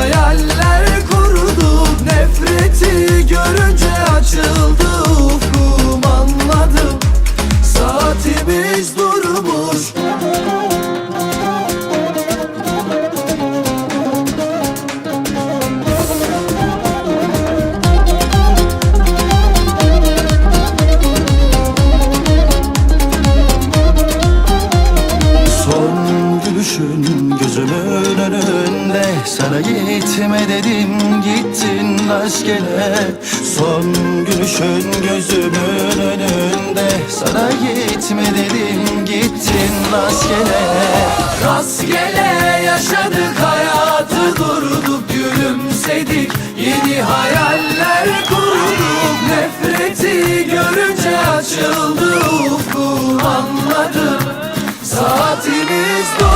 hayaller kurduk. Nefreti görünce açıldı Sana gitme dedim gittin rastgele. Son gülüşün gözümün önünde. Sana gitme dedim gittin rastgele. Rastgele yaşadık hayatı durduk gülümsedik. Yeni hayaller kurduk nefreti görünce açıldı ufkum anladım Saatimiz durmuş